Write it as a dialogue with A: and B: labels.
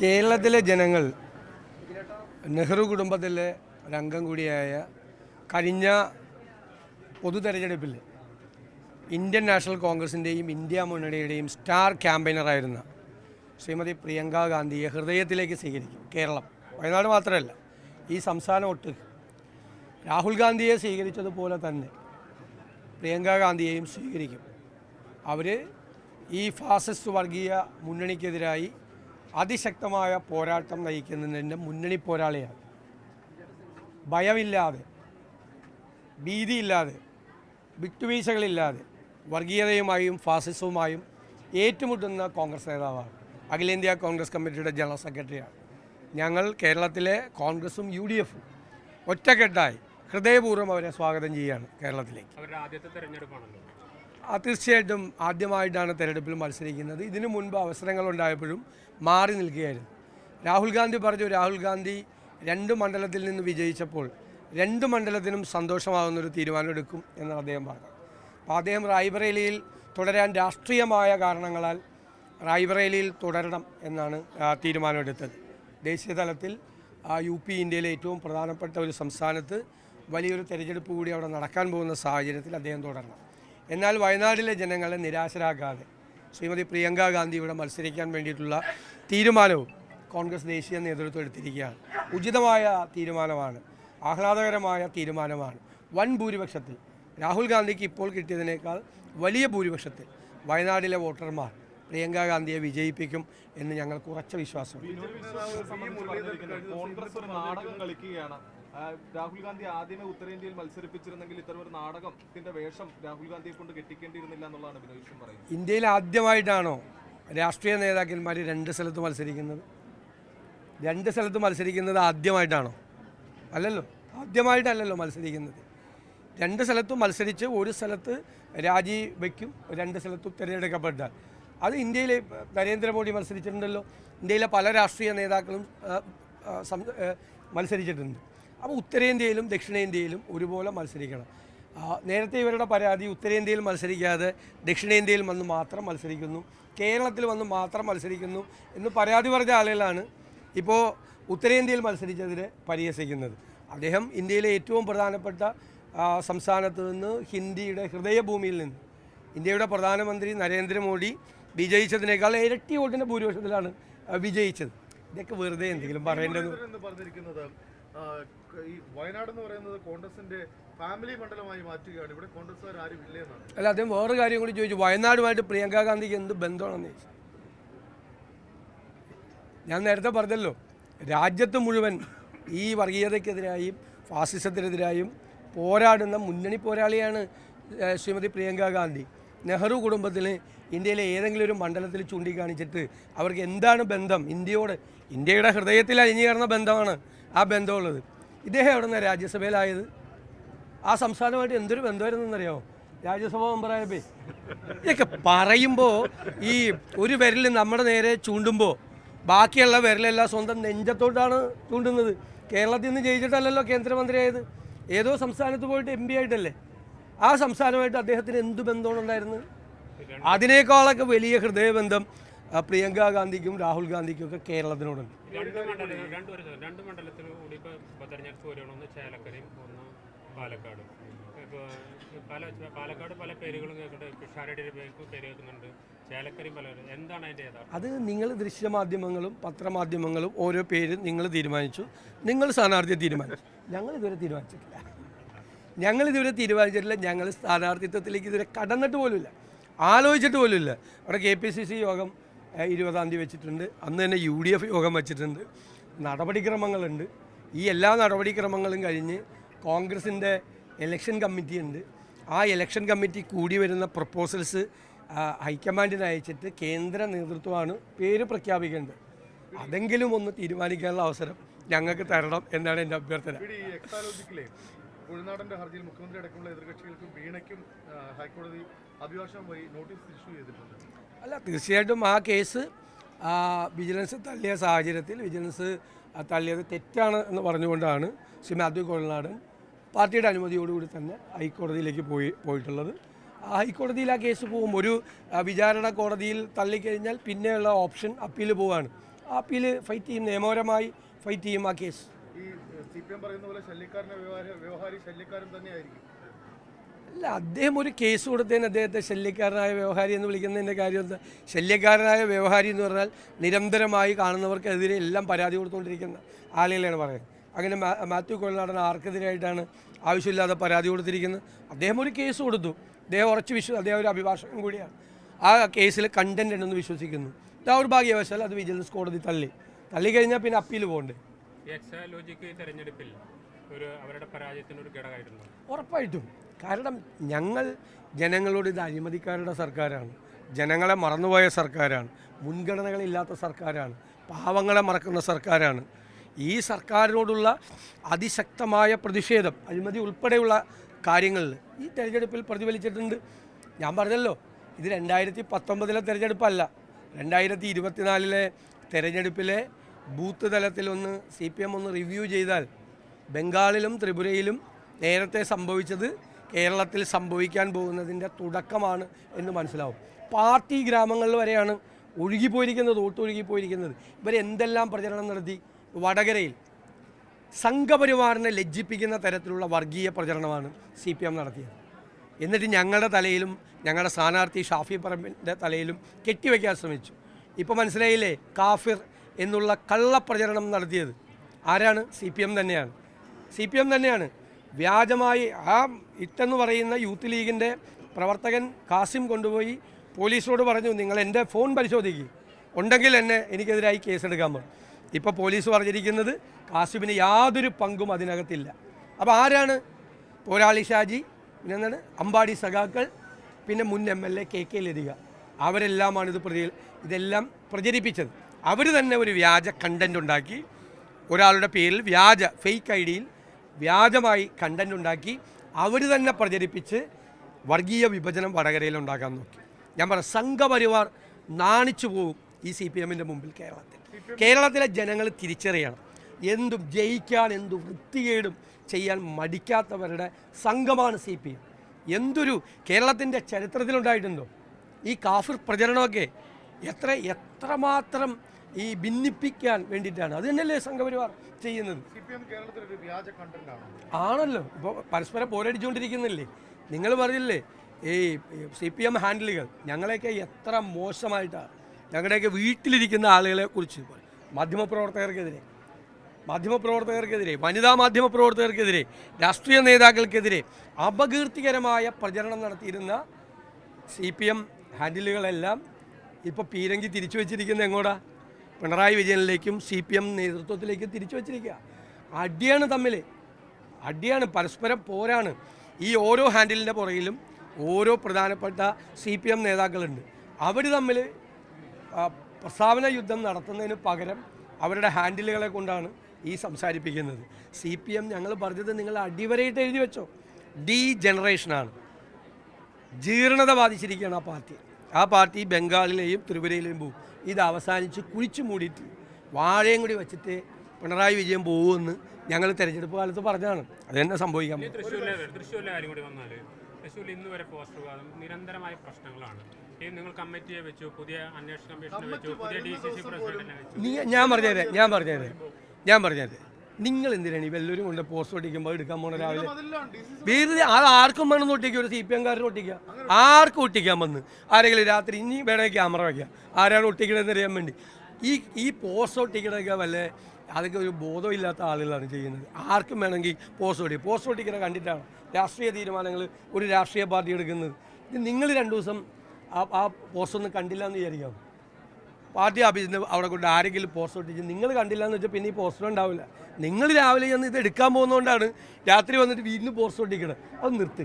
A: കേരളത്തിലെ ജനങ്ങൾ നെഹ്റു കുടുംബത്തിലെ ഒരംഗം കൂടിയായ കഴിഞ്ഞ പൊതു തെരഞ്ഞെടുപ്പിൽ ഇന്ത്യൻ നാഷണൽ കോൺഗ്രസിന്റെയും ഇന്ത്യ മുന്നണിയുടെയും സ്റ്റാർ ക്യാമ്പയിനറായിരുന്ന ശ്രീമതി പ്രിയങ്ക ഗാന്ധിയെ ഹൃദയത്തിലേക്ക് സ്വീകരിക്കും കേരളം. വയനാട് മാത്രമല്ല ഈ സംസ്ഥാനം ഒട്ട്. രാഹുൽ ഗാന്ധിയെ സ്വീകരിച്ചതുപോലെ തന്നെ പ്രിയങ്ക ഗാന്ധിയെയും സ്വീകരിക്കും. അവർ ഈ ഫാസിസ്റ്റ് വർഗീയ മുന്നണിക്കെതിരായി അതിശക്തമായ പോരാട്ടം നയിക്കുന്നതിന്റെ മുന്നണി പോരാളിയാണ്. ഭയമില്ലാതെ ഭീതിയില്ലാതെ വിട്ടുവീഴ്ചകളില്ലാതെ വർഗീയതയുമായും ഫാസിസവുമായും ഏറ്റുമുട്ടുന്ന കോൺഗ്രസ് നേതാവാണ്. അഖിലേന്ത്യാ കോൺഗ്രസ് കമ്മിറ്റിയുടെ ജനറൽ സെക്രട്ടറിയാണ്. ഞങ്ങൾ കേരളത്തിലെ കോൺഗ്രസും യു ഡി എഫും ഒറ്റക്കെട്ടായി ഹൃദയപൂർവം അവരെ സ്വാഗതം ചെയ്യുകയാണ് കേരളത്തിലേക്ക്.
B: അവരുടെ ആദ്യത്തെ തെരഞ്ഞെടുപ്പാണല്ലോ.
A: തീർച്ചയായിട്ടും ആദ്യമായിട്ടാണ് തെരഞ്ഞെടുപ്പിൽ മത്സരിക്കുന്നത്. ഇതിനു മുൻപ് അവസരങ്ങൾ ഉണ്ടായപ്പോഴും മാറി നിൽക്കുകയായിരുന്നു. രാഹുൽ ഗാന്ധി പറഞ്ഞു രാഹുൽ ഗാന്ധി രണ്ട് മണ്ഡലത്തിൽ നിന്ന് വിജയിച്ചപ്പോൾ രണ്ട് മണ്ഡലത്തിനും സന്തോഷമാകുന്നൊരു തീരുമാനമെടുക്കും എന്ന് അദ്ദേഹം പറഞ്ഞു അപ്പോൾ അദ്ദേഹം റായ്ബറേലിയിൽ തുടരാൻ രാഷ്ട്രീയമായ കാരണങ്ങളാൽ റായ്ബറേലിയിൽ തുടരണം എന്നാണ് തീരുമാനമെടുത്തത്. ദേശീയ തലത്തിൽ യു പി ഇന്ത്യയിലെ ഏറ്റവും പ്രധാനപ്പെട്ട ഒരു സംസ്ഥാനത്ത് വലിയൊരു തെരഞ്ഞെടുപ്പ് കൂടി അവിടെ നടക്കാൻ പോകുന്ന സാഹചര്യത്തിൽ അദ്ദേഹം തുടരണം. എന്നാൽ വയനാട്ടിലെ ജനങ്ങളെ നിരാശരാക്കാതെ ശ്രീമതി പ്രിയങ്ക ഗാന്ധി ഇവിടെ മത്സരിക്കാൻ വേണ്ടിയിട്ടുള്ള തീരുമാനവും കോൺഗ്രസ് ദേശീയ നേതൃത്വം എടുത്തിരിക്കുകയാണ്. ഉചിതമായ തീരുമാനമാണ്. ആഹ്ലാദകരമായ തീരുമാനമാണ്. വൻ ഭൂരിപക്ഷത്തിൽ. രാഹുൽ ഗാന്ധിക്ക് ഇപ്പോൾ കിട്ടിയതിനേക്കാൾ വലിയ ഭൂരിപക്ഷത്തിൽ വയനാടിലെ വോട്ടർമാർ പ്രിയങ്ക ഗാന്ധിയെ വിജയിപ്പിക്കും എന്ന് ഞങ്ങൾക്ക് ഉറച്ച വിശ്വാസമുണ്ട്.
C: രാഹുൽ ഗാന്ധി ആദ്യമേ ഉത്തരേന്ത്യയിൽ മത്സരിപ്പിച്ചിരുന്നെങ്കിൽ ഇത്തരം ഒരു നാടകത്തിന്റെ വേഷം രാഹുൽ ഗാന്ധിയെ കൊണ്ട് കെട്ടിക്കേണ്ടിയിരുന്നില്ല എന്നുള്ളതാണ് ബിനോയ് പറയുന്നത്.
A: ഇന്ത്യയിൽ ആദ്യമായിട്ടാണോ രാഷ്ട്രീയ നേതാക്കന്മാർ രണ്ട് സ്ഥലത്ത് മത്സരിക്കുന്നത്? രണ്ട് സ്ഥലത്ത് മത്സരിക്കുന്നത് ആദ്യമായിട്ടാണോ? അല്ലല്ലോ ആദ്യമായിട്ടല്ലല്ലോ മത്സരിക്കുന്നത്. രണ്ട് സ്ഥലത്തും മത്സരിച്ച് ഒരു സ്ഥലത്ത് രാജി വയ്ക്കും രണ്ട് സ്ഥലത്തും തിരഞ്ഞെടുക്കപ്പെട്ടാൽ. അത് ഇന്ത്യയിൽ നരേന്ദ്രമോദി മത്സരിച്ചിട്ടുണ്ടല്ലോ. ഇന്ത്യയിലെ പല രാഷ്ട്രീയ നേതാക്കളും മത്സരിച്ചിട്ടുണ്ട്. അപ്പോൾ ഉത്തരേന്ത്യയിലും ദക്ഷിണേന്ത്യയിലും ഒരുപോലെ മത്സരിക്കണം. നേരത്തെ ഇവരുടെ പരാതി ഉത്തരേന്ത്യയിൽ മത്സരിക്കാതെ ദക്ഷിണേന്ത്യയിൽ വന്ന് മാത്രം മത്സരിക്കുന്നു കേരളത്തിൽ വന്ന് മാത്രം മത്സരിക്കുന്നു എന്ന് പരാതി പറഞ്ഞ ആളുകളാണ് ഇപ്പോൾ ഉത്തരേന്ത്യയിൽ മത്സരിച്ചതിന് പരിഹസിക്കുന്നത്. അദ്ദേഹം ഇന്ത്യയിലെ ഏറ്റവും പ്രധാനപ്പെട്ട സംസ്ഥാനത്ത് നിന്ന് ഹിന്ദിയുടെ ഹൃദയഭൂമിയിൽ നിന്ന് ഇന്ത്യയുടെ പ്രധാനമന്ത്രി നരേന്ദ്രമോദി വിജയിച്ചതിനേക്കാൾ ഇരട്ടി വോട്ടിന്റെ ഭൂരിപക്ഷത്തിലാണ് വിജയിച്ചത്. ഇതൊക്കെ വെറുതെ എന്തെങ്കിലും പറയേണ്ടത്.
D: വയനാട് എന്ന് പറയുന്നത് കോൺഗ്രസിന്റെ ഫാമിലി മണ്ഡലമായി മാറ്റുകയാണ്. ഇവിടെ കോൺഗ്രസ്സുകാർ ആരും ഇല്ല എന്നാണ്
A: അല്ല അദ്ദേഹം വേറൊരു കാര്യം കൂടി ചോദിച്ചു. വയനാടുമായിട്ട് പ്രിയങ്ക ഗാന്ധിക്ക് എന്ത് ബന്ധമാണെന്ന് ഞാൻ നേരത്തെ പറഞ്ഞല്ലോ രാജ്യത്ത് മുഴുവൻ ഈ വർഗീയതയ്ക്കെതിരായും ഫാസിസത്തിനെതിരായും പോരാടുന്ന മുന്നണി പോരാളിയാണ് ശ്രീമതി പ്രിയങ്ക ഗാന്ധി. നെഹ്റു കുടുംബത്തിന് ഇന്ത്യയിലെ ഏതെങ്കിലും ഒരു മണ്ഡലത്തിൽ ചൂണ്ടിക്കാണിച്ചിട്ട് അവർക്ക് എന്താണ് ബന്ധം? ഇന്ത്യയോട് ഇന്ത്യയുടെ ഹൃദയത്തിൽ അലിഞ്ഞു കയറുന്ന ബന്ധമാണ്. ആ ബന്ധമുള്ളത്. ഇദ്ദേഹം എവിടെ നിന്നാണ് രാജ്യസഭയിലായത്? ആ സംസ്ഥാനമായിട്ട് എന്തൊരു ബന്ധമായിരുന്നെന്നറിയാമോ രാജ്യസഭ മെമ്പറായപ്പേ. ഇതൊക്കെ പറയുമ്പോൾ ഈ ഒരു വിരൽ നമ്മുടെ നേരെ ചൂണ്ടുമ്പോൾ ബാക്കിയുള്ള വിരലെല്ലാം സ്വന്തം നെഞ്ചത്തോട്ടാണ് ചൂണ്ടുന്നത്. കേരളത്തിൽ നിന്ന് ജയിച്ചിട്ടല്ലല്ലോ കേന്ദ്രമന്ത്രിയായത്. ഏതോ സംസ്ഥാനത്ത് പോയിട്ട് എം പി ആയിട്ടല്ലേ? ആ സംസ്ഥാനമായിട്ട് അദ്ദേഹത്തിന് എന്ത് ബന്ധമാണ് ഉണ്ടായിരുന്നത് അതിനേക്കാളൊക്കെ വലിയ ഹൃദയബന്ധം പ്രിയങ്ക ഗാന്ധിക്കും രാഹുൽ ഗാന്ധിക്കും ഒക്കെ കേരളത്തിനോടുണ്ട്.
B: രണ്ട് കൂടി ഇപ്പോൾ തെരഞ്ഞെടുപ്പ് ചേലക്കരയും ഒന്ന് പാലക്കാടും. പല പാലക്കാട് പല പേരുകളും കേൾക്കുന്നുണ്ട് പിഷാരടിയുടെ പേര് പേര് കേൾക്കുന്നുണ്ട്. ചേലക്കരയും പല പേര്. എന്താണ് അതിന്റെ യഥാർത്ഥം
A: അത് നിങ്ങൾ ദൃശ്യമാധ്യമങ്ങളും പത്രമാധ്യമങ്ങളും ഓരോ പേര് നിങ്ങൾ തീരുമാനിച്ചു. നിങ്ങൾ സ്ഥാനാർത്ഥിയെ തീരുമാനിച്ചു. ഞങ്ങൾ ഇതുവരെ തീരുമാനിച്ചിട്ടില്ല. ഞങ്ങൾ ഇതുവരെ തീരുമാനിച്ചിട്ടില്ല. ഞങ്ങൾ സ്ഥാനാർത്ഥിത്വത്തിലേക്ക് ഇതുവരെ കടന്നിട്ട് പോലുമില്ല. ആലോചിച്ചിട്ട് പോലുമില്ല. അവിടെ കെ പി സി സി യോഗം ഇരുപതാം തീയതി വെച്ചിട്ടുണ്ട്. അന്ന് തന്നെ യു ഡി എഫ് യോഗം വെച്ചിട്ടുണ്ട്. നടപടിക്രമങ്ങളുണ്ട്. ഈ എല്ലാ നടപടിക്രമങ്ങളും കഴിഞ്ഞ് കോൺഗ്രസിന്റെ ഇലക്ഷൻ കമ്മിറ്റി ഉണ്ട്. ആ ഇലക്ഷൻ കമ്മിറ്റി കൂടി വരുന്ന പ്രപ്പോസൽസ് ഹൈക്കമാൻഡിന് അയച്ചിട്ട് കേന്ദ്ര നേതൃത്വമാണ് പേര് പ്രഖ്യാപിക്കേണ്ടത്. അതെങ്കിലും ഒന്ന് തീരുമാനിക്കാനുള്ള അവസരം ഞങ്ങൾക്ക് തരണം എന്നാണ് എന്റെ അഭ്യർത്ഥന.
D: ഉൾനാടന്റെ ഹർജിയിൽ മുഖ്യമന്ത്രി അടക്കമുള്ള എതിർകക്ഷികൾക്കും വീണയ്ക്കും ഹൈക്കോടതി അഭിഭാഷകം വഴി നോട്ടീസ് ഇഷ്യൂ ചെയ്തിട്ടുണ്ട്.
A: അല്ല തീർച്ചയായിട്ടും ആ കേസ് ആ, വിജിലൻസ് തള്ളിയ സാഹചര്യത്തിൽ വിജിലൻസ് തള്ളിയത് തെറ്റാണ് എന്ന് പറഞ്ഞുകൊണ്ടാണ് ശ്രീ മാത്യു കൊളനാടൻ പാർട്ടിയുടെ അനുമതിയോടുകൂടി തന്നെ ഹൈക്കോടതിയിലേക്ക് പോയി പോയിട്ടുള്ളത്. ആ ഹൈക്കോടതിയിൽ ആ കേസ് പോകും. ഒരു ആ, വിചാരണ കോടതിയിൽ തള്ളിക്കഴിഞ്ഞാൽ പിന്നെയുള്ള ഓപ്ഷൻ അപ്പീൽ പോവാണ്. അപ്പീൽ ഫൈറ്റ് ചെയ്യും നിയമപരമായി ഫൈറ്റ് ചെയ്യും ആ കേസ്.
D: ഈ സി പി എം പറയുന്ന പോലെ ശല്യക്കാരന്റെ വ്യവഹാര വ്യവഹാരി ശല്യക്കാരൻ തന്നെയായിരിക്കും.
A: അല്ല അദ്ദേഹം ഒരു കേസ് കൊടുത്തതിന് അദ്ദേഹത്തെ ശല്യക്കാരനായ വ്യവഹാരി എന്ന് വിളിക്കുന്നതിന്റെ കാര്യം എന്താ? ശല്യക്കാരനായ വ്യവഹാരി എന്ന് പറഞ്ഞാൽ നിരന്തരമായി കാണുന്നവർക്കെതിരെ എല്ലാം പരാതി കൊടുത്തുകൊണ്ടിരിക്കുന്ന ആളുകളെയാണ് പറയുന്നത്. അങ്ങനെ മാത്യു കൊള്ളനാടൻ ആർക്കെതിരായിട്ടാണ് ആവശ്യമില്ലാതെ പരാതി കൊടുത്തിരിക്കുന്നത്. അദ്ദേഹം ഒരു കേസ് കൊടുത്തു. അദ്ദേഹം ഉറച്ച് വിശ്വ അദ്ദേഹം ഒരു അഭിഭാഷകൻ കൂടിയാണ്. ആ കേസിൽ കണ്ടന്റ് ഉണ്ടെന്ന് വിശ്വസിക്കുന്നു. ആ ഒരു ഭാഗ്യവശാൽ അത് വിജിലൻസ് കോടതി തള്ളി. തള്ളിക്കഴിഞ്ഞാൽ പിന്നെ അപ്പീൽ പോകണ്ടേ?
B: തെരഞ്ഞെടുപ്പിൽ ഒരു അവരുടെ പരാജയത്തിന് ഒരു ഘടകമായിരുന്നു.
A: ഉറപ്പായിട്ടും. കാരണം ഞങ്ങൾ ജനങ്ങളോട് ഇത് അഴിമതിക്കാരുടെ സർക്കാരാണ്. ജനങ്ങളെ മറന്നുപോയ സർക്കാരാണ്. മുൻഗണനകളില്ലാത്ത സർക്കാരാണ്. പാവങ്ങളെ മറക്കുന്ന സർക്കാരാണ്. ഈ സർക്കാരിനോടുള്ള അതിശക്തമായ പ്രതിഷേധം അഴിമതി ഉൾപ്പെടെയുള്ള കാര്യങ്ങളിൽ ഈ തെരഞ്ഞെടുപ്പിൽ പ്രതിഫലിച്ചിട്ടുണ്ട്. ഞാൻ പറഞ്ഞല്ലോ ഇത് രണ്ടായിരത്തി പത്തൊമ്പതിലെ തെരഞ്ഞെടുപ്പല്ല. രണ്ടായിരത്തി ഇരുപത്തിനാലിലെ തെരഞ്ഞെടുപ്പിലെ ബൂത്ത് തലത്തിലൊന്ന് സി പി എം ഒന്ന് റിവ്യൂ ചെയ്താൽ ബംഗാളിലും ത്രിപുരയിലും നേരത്തെ സംഭവിച്ചത് കേരളത്തിൽ സംഭവിക്കാൻ പോകുന്നതിന്റെ തുടക്കമാണ് എന്ന് മനസ്സിലാവും. പാർട്ടി ഗ്രാമങ്ങളിൽ വരെയാണ് ഒഴുകിപ്പോയിരിക്കുന്നത് ഒട്ടൊഴുകിപ്പോയിരിക്കുന്നത് ഇവരെന്തെല്ലാം പ്രചരണം നടത്തി? വടകരയിൽ സംഘപരിവാറിനെ ലജ്ജിപ്പിക്കുന്ന തരത്തിലുള്ള വർഗീയ പ്രചരണമാണ് സി പി എം നടത്തിയത്. എന്നിട്ട് ഞങ്ങളുടെ തലയിലും ഞങ്ങളുടെ സ്ഥാനാർത്ഥി ഷാഫി പറമ്പിന്റെ തലയിലും കെട്ടിവെക്കാൻ ശ്രമിച്ചു. ഇപ്പോൾ മനസ്സിലായില്ലേ? കാഫിർ എന്നുള്ള കള്ളപ്രചരണം നടത്തിയത്. ആരാണ്? സി പി എം തന്നെയാണ്. സി പി എം തന്നെയാണ്. വ്യാജമായി ആ ഇട്ടെന്ന് പറയുന്ന യൂത്ത് ലീഗിന്റെ പ്രവർത്തകൻ കാസിം കൊണ്ടുപോയി പോലീസിനോട് പറഞ്ഞു നിങ്ങൾ എന്റെ ഫോൺ പരിശോധിക്കുക ഉണ്ടെങ്കിൽ എന്നെ എനിക്കെതിരായി കേസെടുക്കാൻ പറഞ്ഞു ഇപ്പോൾ പോലീസ് പറഞ്ഞിരിക്കുന്നത് കാസിമിന് യാതൊരു പങ്കും അതിനകത്തില്ല. അപ്പോൾ ആരാണ്? പോരാളി ഷാജി പിന്നെ എന്താണ്? അമ്പാടി സഖാക്കൾ പിന്നെ മുൻ M L A K K Lathika. അവരെല്ലാമാണ് ഇത് പ്രതി ഇതെല്ലാം പ്രചരിപ്പിച്ചത്. അവർ തന്നെ ഒരു വ്യാജ കണ്ടന്റ് ഉണ്ടാക്കി ഒരാളുടെ പേരിൽ വ്യാജ ഫേക്ക് ഐ ഡിയിൽ വ്യാജമായി കണ്ടന്റ് ഉണ്ടാക്കി അവർ തന്നെ പ്രചരിപ്പിച്ച് വർഗീയ വിഭജനം വടകരയിൽ ഉണ്ടാക്കാൻ നോക്കി. ഞാൻ പറയാം സംഘപരിവാർ നാണിച്ചു പോകും ഈ സി പി എമ്മിന്റെ മുമ്പിൽ കേരളത്തിൽ. കേരളത്തിലെ ജനങ്ങൾ തിരിച്ചറിയണം. എന്തും ജയിക്കാൻ എന്തു വൃത്തികേടും ചെയ്യാൻ മടിക്കാത്തവരുടെ സംഘമാണ് സി പി എം എന്തൊരു കേരളത്തിന്റെ ചരിത്രത്തിലുണ്ടായിട്ടുണ്ടോ? ഈ കാഫിർ പ്രചരണമൊക്കെ എത്ര എത്രമാത്രം ഈ ഭിന്നിപ്പിക്കാൻ വേണ്ടിയിട്ടാണ്. അത് തന്നെയല്ലേ സംഘപരിവാർ ചെയ്യുന്നത്. ആണല്ലോ. ഇപ്പോൾ പരസ്പരം പോരടിച്ചുകൊണ്ടിരിക്കുന്നില്ലേ നിങ്ങൾ പറഞ്ഞില്ലേ ഈ സി പി എം ഹാൻഡിലുകൾ ഞങ്ങളെയൊക്കെ എത്ര മോശമായിട്ടാണ് ഞങ്ങളുടെയൊക്കെ വീട്ടിലിരിക്കുന്ന ആളുകളെ കുറിച്ച് മാധ്യമപ്രവർത്തകർക്കെതിരെ മാധ്യമപ്രവർത്തകർക്കെതിരെ വനിതാ മാധ്യമപ്രവർത്തകർക്കെതിരെ രാഷ്ട്രീയ നേതാക്കൾക്കെതിരെ അപകീർത്തികരമായ പ്രചരണം നടത്തിയിരുന്ന സി പി എം ഹാൻഡിലുകളെല്ലാം ഇപ്പോൾ പീരങ്കി തിരിച്ചു വച്ചിരിക്കുന്നത് എങ്ങോട്ടാ പിണറായി വിജയനിലേക്കും സി പി എം നേതൃത്വത്തിലേക്കും തിരിച്ചു വച്ചിരിക്കുക. അടിയാണ് തമ്മിൽ അടിയാണ്. പരസ്പരം പോരാണ്. ഈ ഓരോ ഹാൻഡിലിന്റെ പുറകിലും ഓരോ പ്രധാനപ്പെട്ട സി പി എം നേതാക്കളുണ്ട്. അവർ തമ്മിൽ പ്രസ്താവന യുദ്ധം നടത്തുന്നതിന് പകരം അവരുടെ ഹാൻഡിലുകളെ കൊണ്ടാണ് ഈ സംസാരിപ്പിക്കുന്നത്. സി പി എം ഞങ്ങൾ പറഞ്ഞത് നിങ്ങൾ അടിവരയിട്ട് എഴുതി വെച്ചോ. ഡി ജനറേഷനാണ് ജീർണത ബാധിച്ചിരിക്കുകയാണ് ആ പാർട്ടി. ആ പാർട്ടി ബംഗാളിലെയും ത്രിപുരയിലെയും പോകും. ഇത് അവസാനിച്ച് കുഴിച്ചു മൂടിയിട്ട് വാഴയും കൂടി വെച്ചിട്ട് പിണറായി വിജയൻ പോകുമെന്ന് ഞങ്ങൾ തെരഞ്ഞെടുപ്പ് കാലത്ത് പറഞ്ഞതാണ്. അത് തന്നെ
B: തൃശ്ശൂരിൽ ഇന്ന് വരെ പോസ്റ്റർ വിവാദം നിരന്തരമായ പ്രശ്നങ്ങളാണ്. നിങ്ങൾ കമ്മിറ്റിയെ വെച്ചു പുതിയ അന്വേഷണ കമ്മീഷനെ വെച്ചു പുതിയ ഡി സി സി പ്രസിഡന്റിനെ വെച്ചു.
A: ഞാൻ പറഞ്ഞുതരാം ഞാൻ പറഞ്ഞുതരാം ഞാൻ പറഞ്ഞുതരാം. നിങ്ങൾ എന്തിനാണ് ഈ വല്ലവരും കൊണ്ട് പോസ്റ്റ് ഒട്ടിക്കുമ്പോൾ എടുക്കാൻ പോണ രാവിലെ വെറുതെ അത് ആർക്കും വേണമെന്ന് ഒട്ടിക്കുക ഒരു സി പി എംകാരന് ഒട്ടിക്കുക ആർക്കും ഒട്ടിക്കാൻ വന്ന്. ആരെങ്കിലും രാത്രി ഇനി വേണമെങ്കിൽ ക്യാമറ വയ്ക്കുക ആരാണ് ഒട്ടിക്കണതെന്ന് അറിയാൻ വേണ്ടി. ഈ ഈ പോസ്റ്റ് ഒട്ടിക്കണൊക്കെ വല്ല അതൊക്കെ ഒരു ബോധമില്ലാത്ത ആളുകളാണ് ചെയ്യുന്നത്. ആർക്കും വേണമെങ്കിൽ പോസ്റ്റ് ഒട്ടി പോസ്റ്റ് ഒട്ടിക്കണ കണ്ടിട്ടാണ് രാഷ്ട്രീയ തീരുമാനങ്ങൾ ഒരു രാഷ്ട്രീയ പാർട്ടി എടുക്കുന്നത്. ഇത് നിങ്ങൾ രണ്ടു ദിവസം ആ ആ പോസ്റ്റ് ഒന്നും കണ്ടില്ല എന്ന് വിചാരിക്കാം പാർട്ടി ഓഫീസിൽ നിന്ന് അവിടെ കൊണ്ട് ആരെങ്കിലും പോസ്റ്റർ ഒട്ടിച്ച് നിങ്ങൾ കണ്ടില്ല എന്ന് വെച്ചാൽ പിന്നെ ഈ പോസ്റ്റർ ഉണ്ടാവില്ല. നിങ്ങൾ രാവിലെ ചെന്ന് ഇത് എടുക്കാൻ പോകുന്നതുകൊണ്ടാണ് രാത്രി വന്നിട്ട് വീടിന് പോസ്റ്റർ ഒട്ടിക്കണം അത് നിർത്തി.